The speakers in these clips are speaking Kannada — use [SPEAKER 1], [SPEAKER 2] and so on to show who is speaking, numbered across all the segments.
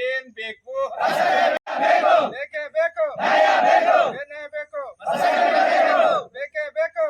[SPEAKER 1] ಏನ್ ಬೇಕು ಬೇಕೇ ಬೇಕು ಏನೇ ಬೇಕು ಬೇಕೇ ಬೇಕು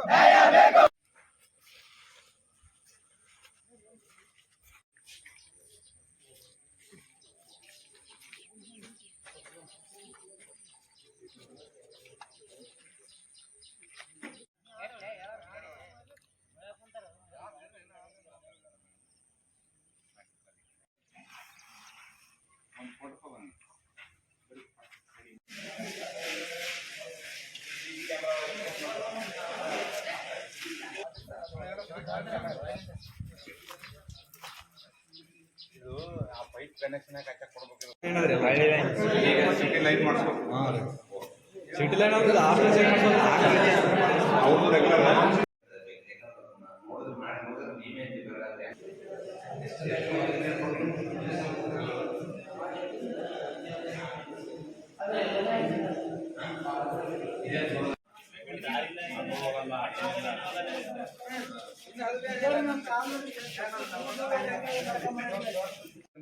[SPEAKER 1] ಕನೆಕ್ಷನ್ ಹಾಕಿ ಕೊಡ್ಬೇಕು
[SPEAKER 2] ಈಗ ಸಿಟಿ ಲೈನ್ ಮಾಡಿಸ್ಬೇಕು.
[SPEAKER 3] ಸಿಟಿ ಲೈನ್
[SPEAKER 2] ರೆಗ್ಯುಲರ್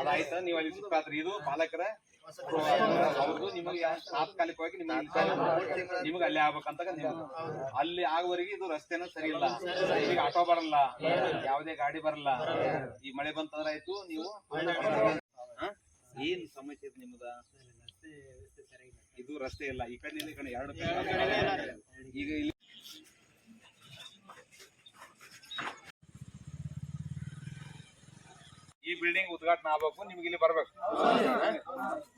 [SPEAKER 1] ಅದಾಯ್ತಾ, ನೀವು ಅಲ್ಲಿ ಸಿಕ್ಕಾದ್ರಿ ಇದು ಪಾಲಕರ ಅವ್ರದ್ದು. ನಿಮಗೆ ತಾತ್ಕಾಲಿಕವಾಗಿ ನಿಮಗೆ ನಿಮಗೆ ಅಲ್ಲಿ ಆಗ್ಬೇಕಂತ ಅಲ್ಲಿ ಆಗುವವರೆಗೆ ಇದು ರಸ್ತೆನ ಸರಿ ಇಲ್ಲ. ಈಗ ಆಟೋ ಬರಲ್ಲ. ಯಾವುದೇ ಗಾಡಿ ಬರಲ್ಲ. ಈ ಮಳೆ ಬಂತಂದ್ರೆ ಆಯ್ತು, ನೀವು? ಏನ್ ಸಮಸ್ಯೆ ಇದೆ ನಿಮ್ದ? ಇದು ರಸ್ತೆ ಇಲ್ಲ. ಈ ಕಡೆ ಈ ಕಡೆ ಎರಡು ಈಗ ಇಲ್ಲಿ ಈ ಬಿಲ್ಡಿಂಗ್ ಉದ್ಘಾಟನೆ ಆಗ್ಬೇಕು, ನಿಮ್ಗೆ ಇಲ್ಲಿ ಬರ್ಬೇಕು.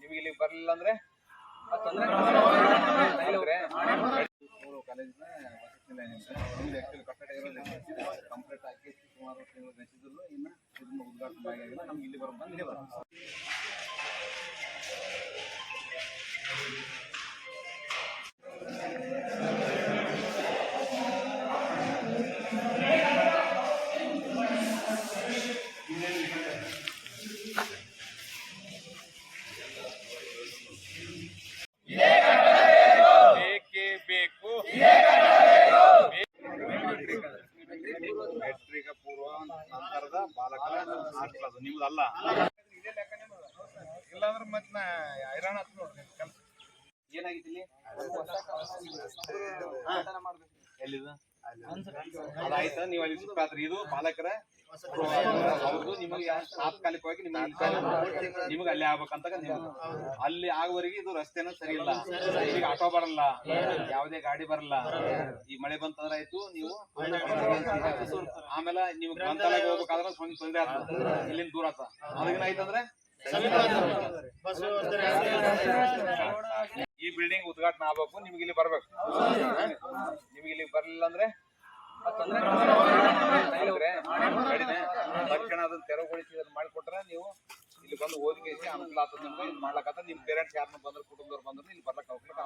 [SPEAKER 1] ನಿಮ್ಗೆ ಇಲ್ಲಿ ಬರ್ಲಿಲ್ಲ ಅಂದ್ರೆ ಕಂಪ್ಲೀಟ್ ಆಗಿ ಸುಮಾರು ಇನ್ನ ಇದನ್ನ ಉದ್ಘಾಟನೆ ಆಗಿಲ್ಲ ನಮ್ಗೆ ಇಲ್ಲಿ ಬರ್ಬೇಕು ಇಲ್ಲಿ ಬರ್ಬೇಕು ನಿಮ್ದಲ್ಲ ಇಲ್ಲಾಂದ್ರೆ ಮತ್ತೆ ನಾ ಹೈರಾಣ ಆತ್ ನೋಡ್ರಿ ಕೆಲ್ಸ. ಏನಾಗಿತ್ತು ಇಲ್ಲಿ? ಎಲ್ಲಿದು? ಅದಾಯ್ತಾ ನೀವು ಅಲ್ಲಿ ಸಿಕ್ಕಾದ್ರಿ. ಇದು ಪಾಲಕರ ನಿಮಗೆ ತಾತ್ಕಾಲಿಕವಾಗಿ ನಿಮಗೆ ನಿಮಗೆ ಅಲ್ಲಿ ಆಗ್ಬೇಕಂತ ಅಲ್ಲಿ ಆಗುವವರೆಗೆ ಇದು ರಸ್ತೆನ ಸರಿ ಇಲ್ಲ ಈಗ ಆಟೋ ಬರಲ್ಲ. ಯಾವುದೇ ಗಾಡಿ ಬರಲ್ಲ. ಈ ಮಳೆ ಬಂತಂದ್ರ ಆಯ್ತು, ನೀವು ಆಮೇಲೆ ನೀವು ಗ್ರಂಥಾಲಯ ಹೋಗ್ಬೇಕಾದ್ರೆ ಸ್ವಲ್ಪ ತೊಂದರೆ ಆತ ಇಲ್ಲಿಂದ ದೂರ ಆತ ಅದಕ್ಕೇನಾಯ್ತಂದ್ರೆ ಈ ಬಿಲ್ಡಿಂಗ್ ಉದ್ಘಾಟನೆ ಆಗ್ಬೇಕು, ನಿಮ್ಗೆ ಇಲ್ಲಿ ಬರ್ಬೇಕು. ನಿಮ್ಗೆ ಇಲ್ಲಿ ಬರ್ಲಿಲ್ಲ ಅಂದ್ರೆ ತಕ್ಷಣ ಅದನ್ನ ತೆರವುಗೊಳಿಸಿ ಅದನ್ನ ಮಾಡಿಕೊಟ್ರೆ ನೀವು ಇಲ್ಲಿ ಬಂದು ಓದಿಗೆ ಅನುಕೂಲ ಆಗ್ತದೆ ನಿಮ್ಗೆ ಇದು ಮಾಡ್ಲಕ್ಕ ನಿಮ್ ಪೇರೆಂಟ್ಸ್ ಯಾರನ್ನ ಬಂದ್ರೆ ಕುಟುಂಬದವ್ರು ಬಂದ್ರು ಇಲ್ಲಿ ಬರ್ಲಕ್ ಹೋಗ್ಲಿಕ್ಕೆ.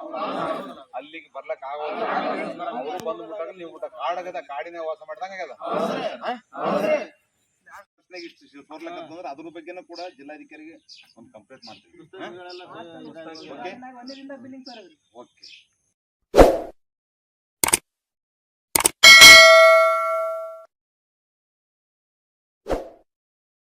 [SPEAKER 1] ಅಲ್ಲಿಗೆ ಬರ್ಲಕ್ ಆಗೋಲ್ಲ. ಅವ್ರು ಬಂದು ಬಿಟ್ಟಾಗ ನೀವು ಊಟ ಕಾಡಗದ ಕಾಡಿನ ವಾಸ ಮಾಡ್ದಂಗ ಆಗ್ಯದ. ಇಷ್ಟು ತೋರ್ಲಕತ್ತಂದ್ರೆ ಅದ್ರ ಬಗ್ಗೆನೂ ಕೂಡ ಜಿಲ್ಲಾಧಿಕಾರಿಗೆ ಒಂದು ಕಂಪ್ಲೇಂಟ್ ಮಾಡ್ತೀವಿ. Okay okay